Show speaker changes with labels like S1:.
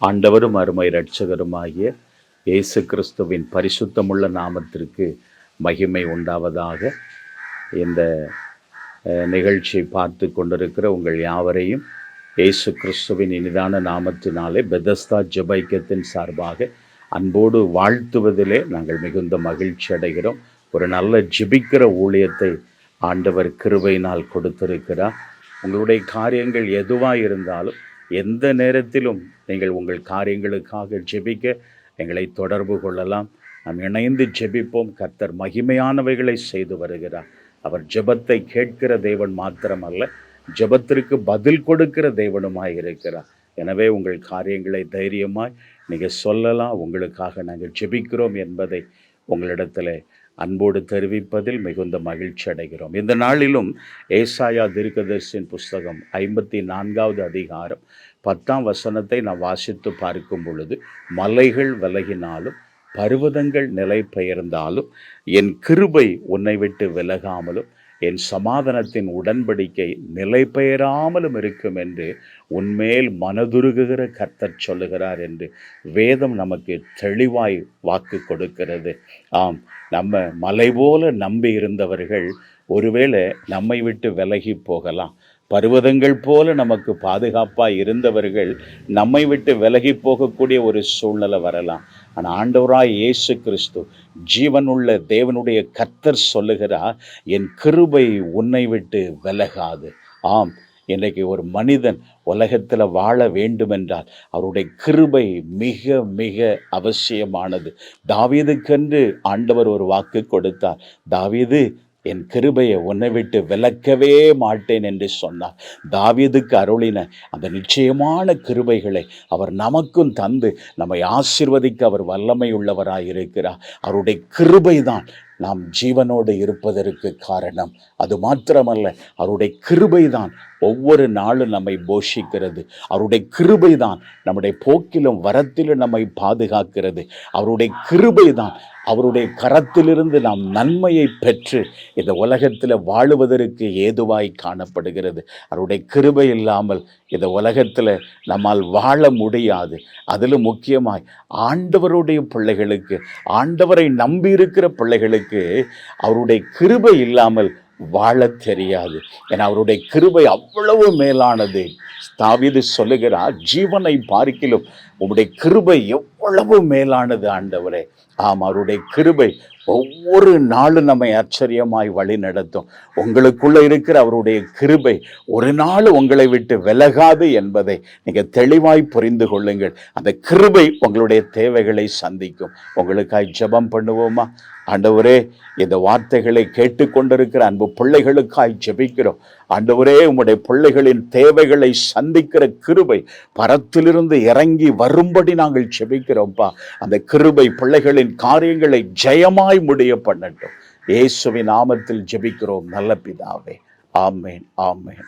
S1: ஆண்டவரும் அருமை இரட்சகருமாகிய இயேசு கிறிஸ்துவின் பரிசுத்தமுள்ள நாமத்திற்கு மகிமை உண்டாவதாக இந்த நிகழ்ச்சியை பார்த்து கொண்டிருக்கிற உங்கள் யாவரையும் இயேசு கிறிஸ்துவின் இனிதான நாமத்தினாலே பெதஸ்தா ஜபைக்கத்தின் சார்பாக அன்போடு வாழ்த்துவதிலே நாங்கள் மிகுந்த மகிழ்ச்சி அடைகிறோம். ஒரு நல்ல ஜிபிக்கிற ஊழியத்தை ஆண்டவர் கிருபையினால் கொடுத்திருக்கிறார். உங்களுடைய காரியங்கள் எதுவாக இருந்தாலும் எந்த நேரத்திலும் நீங்கள் உங்கள் காரியங்களுக்காக ஜெபிக்க எங்களை தொடர்பு கொள்ளலாம். நாம் இணைந்து ஜெபிப்போம். கர்த்தர் மகிமையானவைகளை செய்து வருகிறார். அவர் ஜெபத்தை கேட்கிற தேவன் மாத்திரமல்ல ஜெபத்திற்கு பதில் கொடுக்கிற தேவனுமாய் இருக்கிறார். எனவே உங்கள் காரியங்களை தைரியமாய் நீங்கள் சொல்லலாம். உங்களுக்காக நாங்கள் ஜெபிக்கிறோம் என்பதை உங்களிடத்தில் அன்போடு தெரிவிப்பதில் மிகுந்த மகிழ்ச்சி அடைகிறோம். இந்த நாளிலும் ஏசாயா தீர்க்கதர்சின் புஸ்தகம் ஐம்பத்தி நான்காவது அதிகாரம் பத்தாம் வசனத்தை நான் வாசித்து பார்க்கும் பொழுது மலைகள் விலகினாலும் பருவதங்கள் நிலை பெயர்ந்தாலும் என் கிருபை உன்னை விட்டு விலகாமலும் என் சமாதானத்தின் உடன்படிக்கை நிலை பெயராமலும் இருக்கும் என்று உன்மேல் மனதுருகுகிற கர்த்தர் சொல்லுகிறார் என்று வேதம் நமக்கு தெளிவாய் வாக்கு கொடுக்கிறது. ஆம் நம்ம மலை போல நம்பி இருந்தவர்கள் ஒருவேளை நம்மை விட்டு விலகி போகலாம். பர்வதங்கள் போல நமக்கு பாதுகாப்பாக இருந்தவர்கள் நம்மை விட்டு விலகி போகக்கூடிய ஒரு சூழ்நிலை வரலாம். ஆனால் ஆண்டவராய் இயேசு கிறிஸ்து ஜீவனுள்ள தேவனுடைய கர்த்தர் சொல்லுகிறார் என் கிருபை உன்னை விட்டு விலகாது. ஆம் இன்றைக்கு ஒரு மனிதன் உலகத்தில் வாழ வேண்டுமென்றால் அவருடைய கிருபை மிக மிக அவசியமானது. தாவீதுக்கென்று ஆண்டவர் ஒரு வாக்கு கொடுத்தார். தாவீது என் கிருபையை உன்னை விட்டு விலக்கவே மாட்டேன் என்று சொன்னார். தாவீதுக்கு அருளின அந்த நிச்சயமான கிருபைகளை அவர் நமக்கும் தந்து நம்மை ஆசிர்வதிக்க அவர் வல்லமை உள்ளவராக இருக்கிறார் அவருடைய கிருபை தான் நாம் ஜீவனோடு இருப்பதற்கு காரணம். அது மாத்திரமல்ல அவருடைய கிருபை தான் ஒவ்வொரு நாளும் நம்மை போஷிக்கிறது. அவருடைய கிருபை தான் நம்முடைய போக்கிலும் வரத்திலும் நம்மை பாதுகாக்கிறது. அவருடைய கிருபை தான் அவருடைய கரத்திலிருந்து நாம் நன்மையை பெற்று இந்த உலகத்தில் வாழுவதற்கு ஏதுவாய் காணப்படுகிறது. அவருடைய கிருபை இல்லாமல் இந்த உலகத்தில் நம்மால் வாழ முடியாது. அதிலும் முக்கியமாய் ஆண்டவருடைய பிள்ளைகளுக்கு ஆண்டவரை நம்பியிருக்கிற பிள்ளைகளுக்கு அவருடைய கிருபை இல்லாமல் வாழத் தெரியாது. ஏன்னா அவருடைய கிருபை அவ்வளவு மேலானது. தாவிது சொல்லுகிறார் ஜீவனை பார்க்கிலும் உம்முடைய கிருபை எவ்வளவு மேலானது ஆண்டவரே. ஆம் அவருடைய கிருபை ஒவ்வொரு நாளும் நம்மை ஆச்சரியமாய் வழி நடத்தும். உங்களுக்குள்ள இருக்கிற அவருடைய கிருபை ஒரு நாள் உங்களை விட்டு விலகாது என்பதை நீங்கள் தெளிவாய் புரிந்து கொள்ளுங்கள். அந்த கிருபை உங்களுடைய தேவைகளை சந்திக்கும். உங்களுக்காய் ஜெபம் பண்ணுவோமா? ஆண்டவரே இந்த வார்த்தைகளை கேட்டுக்கொண்டிருக்கிற அன்பு பிள்ளைகளுக்காய் ஜெபிக்கிறோம். ஆண்டவரே உம்முடைய பிள்ளைகளின் தேவைகளை சந்திக்கிற கிருபை பரத்திலிருந்து இறங்கி வரும்படி நாங்கள் ஜெபிக்கிறோம். ஜெபிக்கிறோம்ப்பா அந்த கிருபை பிள்ளைகளின் காரியங்களை ஜெயமாய் முடிய பண்ணட்டும். இயேசுவின் நாமத்தில் ஜெபிக்கிறோம். நல்ல பிதாவே. ஆமேன் ஆமேன்.